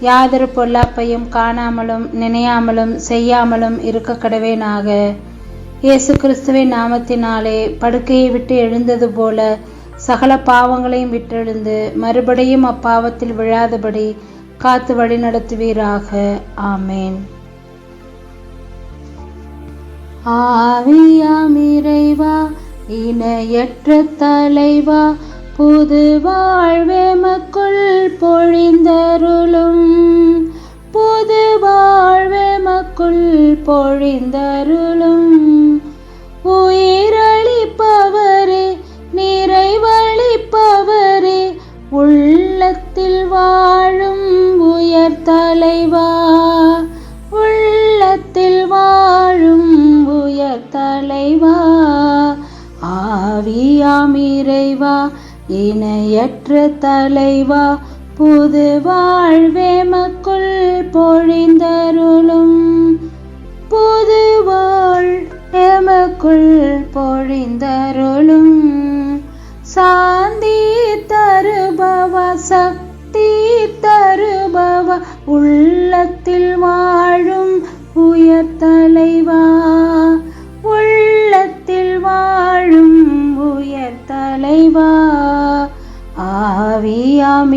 யாதொரு பொல்லாப்பையும் காணாமலும் நினையாமலும் செய்யாமலும் இருக்க கடவேனாக. இயேசு கிறிஸ்துவின் நாமத்தினாலே படுக்கையை விட்டு எழுந்தது போல சகல பாவங்களையும் விட்டெழுந்து மறுபடியும் அப்பாவத்தில் விழாதபடி காத்து வழி நடத்துவீராக. ஆமேன். ஆவியாம் இறைவா இணையற்ற தலைவா புது வாழ்வேம பொழிந்தருளும். உயிரளிப்பவரே நிறைவளிப்பவரே உள்ளத்தில் வாழும் உயர் தலைவா. உள்ளத்தில் வாழும் உயர் தலைவா. ஆவியாம் இறைவா இணையற்ற தலைவா. புது வாழ்வேமக்குள் பொழிந்த பொழிந்தருளும் சாந்தி தருபவ சக்தி தருபவ உள்ளத்தில் வாழும் உயர் தலைவா. உள்ளத்தில் வாழும் உயர் தலைவா. ஆவியாம்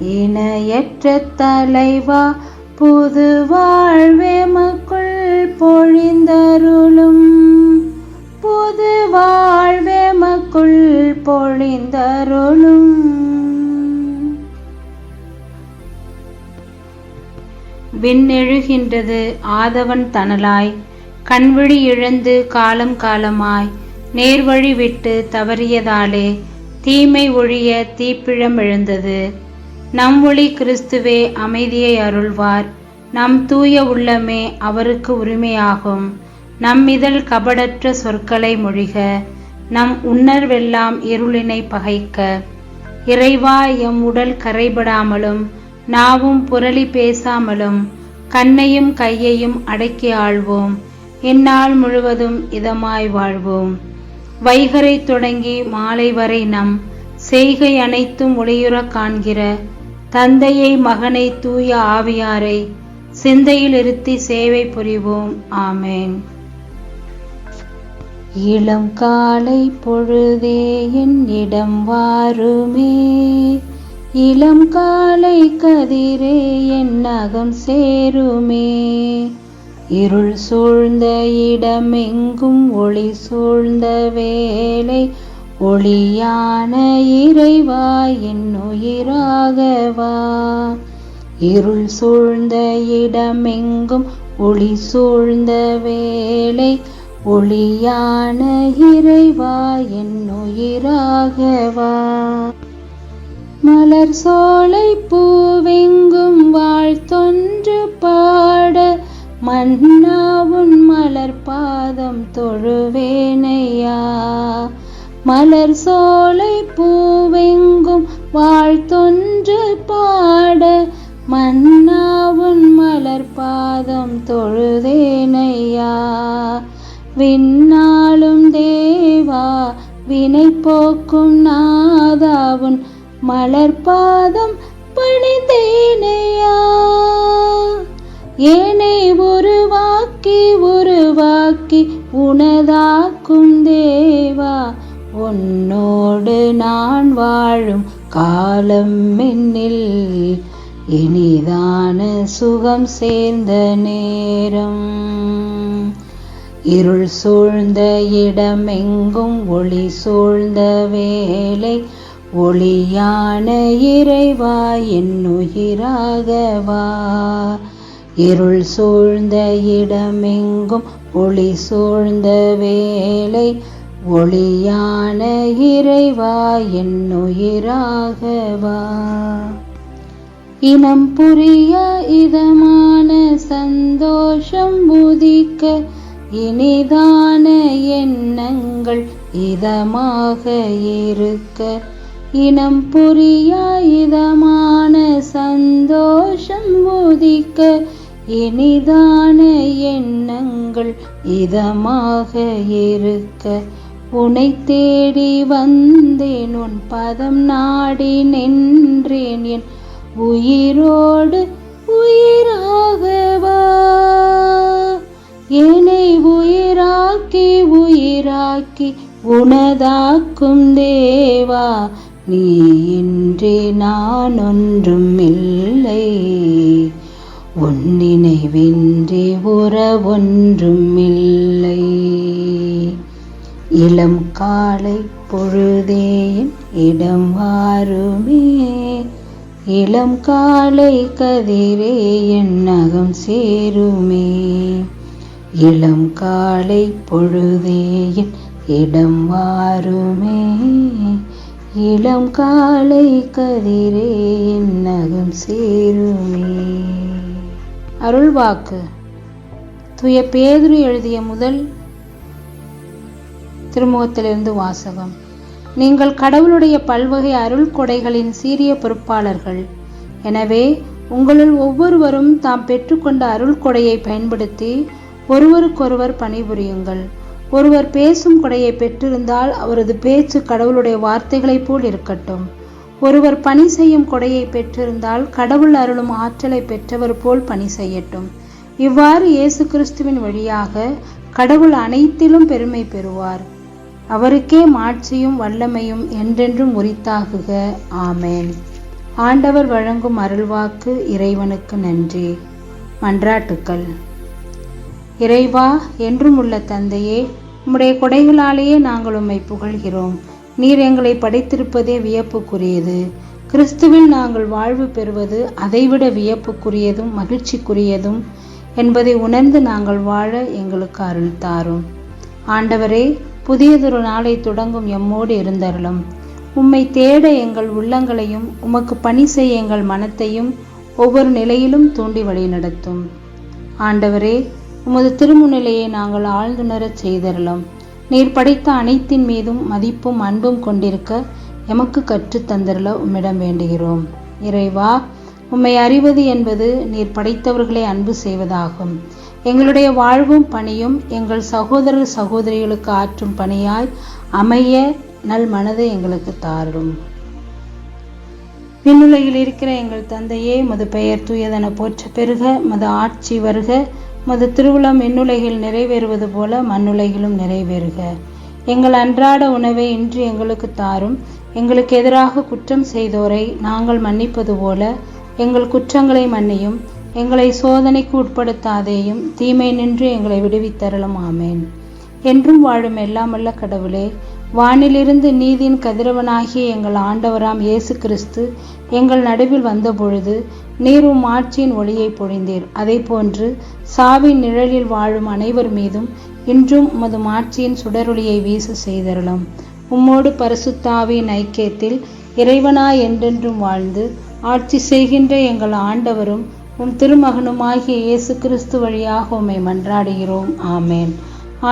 இணையற்ற தலைவா. புது வாழ்வேமக்குள் பொழிந்தருளும் புது வாழ்வேமக்குள் பொழிந்தருளும். விண்ணெழுகின்றது ஆதவன் தனலாய் கண்விழி இழந்து காலம் காலமாய் நேர்வழி விட்டு தவறியதாலே தீமை ஒழிய தீப்பிழம் எழுந்தது நம் ஒளி கிறிஸ்துவே அமைதியை அருள்வார். நம் தூய உள்ளமே அவருக்கு உரிமையாகும். நம்மிதழ் கபடற்ற சொற்களை மொழிக நம் உணர்வெல்லாம் இருளினை பகைக்க. இறைவா எம் உடல் கரைபடாமலும் நாவும் புரளி பேசாமலும் கண்ணையும் கையையும் அடக்கி ஆள்வோம். இந்நாள் முழுவதும் இதமாய் வாழ்வோம். வைகரை தொடங்கி மாலை வரை நம் செய்கை அனைத்தும் ஒளியுறக் காண்கிற தந்தையை மகனை தூய ஆவியாரை சிந்தையில் இருத்தி சேவை புரிவோம். ஆமேன். இளம் காலை பொழுதே என்னிடம் வாருமே. இளம் காலை கதிரே என் நகம் சேருமே. இருள் சூழ்ந்த இடமெங்கும் ஒளி சூழ்ந்த வேலை ஒளியான இறைவா என் உயிராகவா. இருள் சூழ்ந்த இடமெங்கும் ஒளி சூழ்ந்த வேலை ஒளியான இறைவா என் உயிராகவா. மலர் சோலை பூவெங்கும் வாழ்த்தொன்று பாட மன்னாவுன் மலர் பாதம் தொழுவேனையா. மலர் சோலை பூ விண்ணாலும் தேவா வினை போக்கும் நாதாவுன் மலர்பாதம் பணிந்தேனையா? ஏனை உருவாக்கி உருவாக்கி உனதாக்கும் தேவா உன்னோடு நான் வாழும் காலம் என்னில் இனிதான சுகம் சேர்ந்த நேரம். இருள் சூழ்ந்த இடமெங்கும் ஒளி சூழ்ந்த வேலை ஒளியான இறைவா என் உயிராகவா இருள் சூழ்ந்த இடமெங்கும் ஒளி சூழ்ந்த வேலை ஒளியான இறைவா என் உயிராகவா இனம் புரிய இதமான சந்தோஷம் உதிக்க இனிதான எண்ணங்கள் இதமாக இருக்க இனம் புரியா இதமான சந்தோஷம் உதிக்க இனிதான எண்ணங்கள் இதமாக இருக்க. உனை தேடி வந்தேன் உன் பதம் நாடி நின்றேன் என் உயிரோடு உயிராகவா? என்னை உயிராக்கி உயிராக்கி உனதாக்கும் தேவா. நீ இன்றி நான் ஒன்றும் இல்லை. உன் நினைவின்றி உறவொன்றும் இல்லை. இளம் காலை பொழுதேன் இடம் வாருமே இளம் காலை கதிரே என் நகம் சேருமே. இளம் காலை பொழுதேயின் இடம் வாருமே இளம் காலை கதிரே நகம் சேருமே. அருள்வாக்கு. துய பேதுரு எழுதிய முதல் திருமுகத்திலிருந்து வாசகம். நீங்கள் கடவுளுடைய பல்வகை அருள் கொடைகளின் சீரிய பொறுப்பாளர்கள். எனவே உங்களுள் ஒவ்வொருவரும் தாம் பெற்றுக்கொண்ட அருள் கொடையை பயன்படுத்தி ஒருவருக்கொருவர் பணிபுரியுங்கள். ஒருவர் பேசும் கொடையை பெற்றிருந்தால் அவரது பேச்சு கடவுளுடைய வார்த்தைகளைப் போல் இருக்கட்டும். ஒருவர் பணி செய்யும் கொடையை பெற்றிருந்தால் கடவுள் அருளும் ஆற்றலை பெற்றவர் போல் பணி செய்யட்டும். இவ்வாறு இயேசு கிறிஸ்துவின் வழியாக கடவுள் அனைத்திலும் பெருமை பெறுவார். அவருக்கே மாட்சியும் வல்லமையும் என்றென்றும் உரித்தாகுக. ஆமேன். ஆண்டவர் வழங்கும் அருள்வாக்கு இறைவனுக்கு நன்றி. மன்றாட்டுக்கள். இறைவா என்றும் உள்ள தந்தையே உம்முடைய கொடைகளாலேயே நாங்கள் உம்மை புகழ்கிறோம். நீர் எங்களை படைத்திருப்பதே வியப்புக்குரியது. கிறிஸ்துவில் நாங்கள் வாழ்வு பெறுவது அதைவிட வியப்புக்குரியதும் மகிழ்ச்சிக்குரியதும் என்பதை உணர்ந்து நாங்கள் வாழ எங்களுக்கு அருள் தாரும். ஆண்டவரே புதியதொரு நாளை தொடங்கும் எம்மோடு இருந்தருளும். உம்மை தேட எங்கள் உள்ளங்களையும் உமக்கு பணி செய்ய எங்கள் மனத்தையும் ஒவ்வொரு நிலையிலும் தூண்டி வழி நடத்தும் ஆண்டவரே உமது திருமுன்னிலையை நாங்கள் ஆழ்ந்துணரச் செய்தருளும். நீர் படைத்த அனைத்தின் மீதும் மதிப்பும் அன்பும் கொண்டிருக்க எமக்கு கற்றுத் தந்தருள உம்மிடம் வேண்டுகிறோம். இறைவா உம்மை அறிவது என்பது நீர் படைத்தவர்களை அன்பு செய்வதாகும். எங்களுடைய வாழ்வும் பணியும் எங்கள் சகோதரர் சகோதரிகளுக்கு ஆற்றும் பணியாய் அமைய நல் மனதை எங்களுக்கு தாரும். விண்ணுலகில் இருக்கிற எங்கள் தந்தையே மது பெயர் தூயதென போற்ற பெருக மது ஆட்சி வருக மது திருவுளம் விண்ணுலகில் நிறைவேறுவது போல மண்ணுலகிலும் நிறைவேறுக. எங்கள் அன்றாட உணவை இன்று எங்களுக்கு தாரும். எங்களுக்கு எதிராக குற்றம் செய்தோரை நாங்கள் மன்னிப்பது போல எங்கள் குற்றங்களை மன்னியும். எங்களை சோதனைக்கு உட்படுத்தாதேயும் தீமை நின்று எங்களை விடுவித்தரலும். ஆமேன். என்றும் வாழும் எல்லாமல்ல கடவுளே வானிலிருந்து நீதியின் கதிரவனாகிய எங்கள் ஆண்டவராம் இயேசு கிறிஸ்து எங்கள் நடுவில் வந்தபொழுது நீரும் ஆட்சியின் ஒளியை பொழிந்தீர். அதே போன்று சாவின் நிழலில் வாழும் அனைவர் மீதும் இன்றும் உமது மாட்சியின் சுடரொளியை வீச செய்தருளும். உம்மோடு பரிசுத்தாவின் ஐக்கியத்தில் இறைவனாய் என்றென்றும் வாழ்ந்து ஆட்சி செய்கின்ற எங்கள் ஆண்டவரும் உம் திருமகனுமாகிய இயேசு கிறிஸ்து வழியாக உம்மை மன்றாடுகிறோம். ஆமேன்.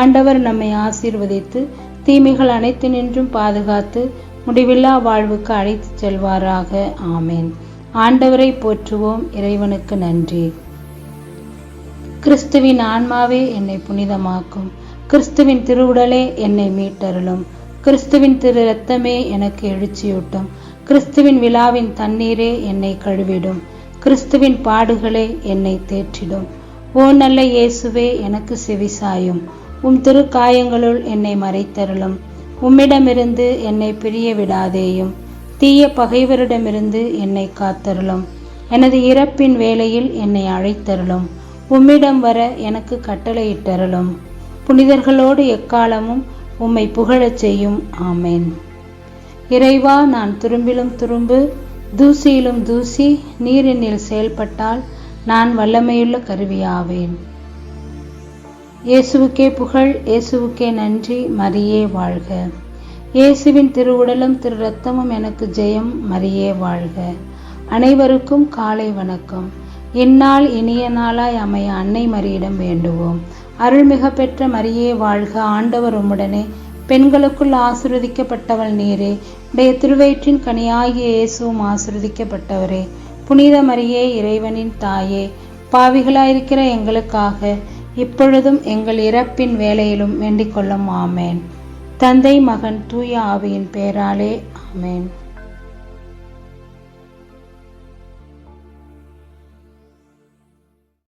ஆண்டவர் நம்மை ஆசீர்வதித்து தீமைகள் அனைத்து நின்றும் பாதுகாத்து முடிவில்லா வாழ்வுக்கு அழைத்து செல்வாராக. ஆமேன். ஆண்டவரை போற்றுவோம். இறைவனுக்கு நன்றி. கிறிஸ்துவின் ஆன்மாவே என்னை புனிதமாக்கும். கிறிஸ்துவின் திருவுடலே என்னை மீட்டருளும். கிறிஸ்துவின் திரு ரத்தமே எனக்கு எழுச்சியூட்டும். கிறிஸ்துவின் விழாவின் தண்ணீரே என்னை கழுவிடும். கிறிஸ்துவின் பாடுகளே என்னை தேற்றிடும். ஓ நல்ல இயேசுவே எனக்கு செவிசாயும் உம் திருக்காயங்களுள் என்னை மறைத்தருளும். உம்மிடமிருந்து என்னை பிரிய விடாதேயும் தீய பகைவரிடமிருந்து என்னை காத்தருளும். எனது இறப்பின் வேளையில் என்னை அழைத்தருளும். உம்மிடம் வர எனக்கு கட்டளையிட்டருளும். புனிதர்களோடு எக்காலமும் உம்மை புகழச் செய்யும். ஆமேன். இறைவா நான் துரும்பிலும் துரும்பு தூசியிலும் தூசி நீரினில் செயல்பட்டால் நான் வல்லமையுள்ள கருவியாவேன். இயேசுவுக்கே புகழ் இயேசுவுக்கே நன்றி மரியே வாழ்க. இயேசுவின் திருவுடலும் திரு ரத்தமும் எனக்கு ஜெயம் மரியே வாழ்க. அனைவருக்கும் காலை வணக்கம். இந்நாள் இனிய நாளாய் அமைய அன்னை மரியிடம் வேண்டுவோம். அருள்மிக பெற்ற மரியே வாழ்க. ஆண்டவர் உம்முடனே பெண்களுக்குள் ஆசிர்வதிக்கப்பட்டவள் நீரே. உடைய திருவயிற்றின் கனியாகிய இயேசுவும் ஆசிர்வதிக்கப்பட்டவரே. புனித மரியே இறைவனின் தாயே பாவிகளாயிருக்கிற எங்களுக்காக இப்பொழுதும் எங்கள் இறப்பின் வேலையிலும் வேண்டிக் கொள்ளும் ஆமேன். தந்தை மகன் தூய ஆவியின் பேராலே. ஆமேன்.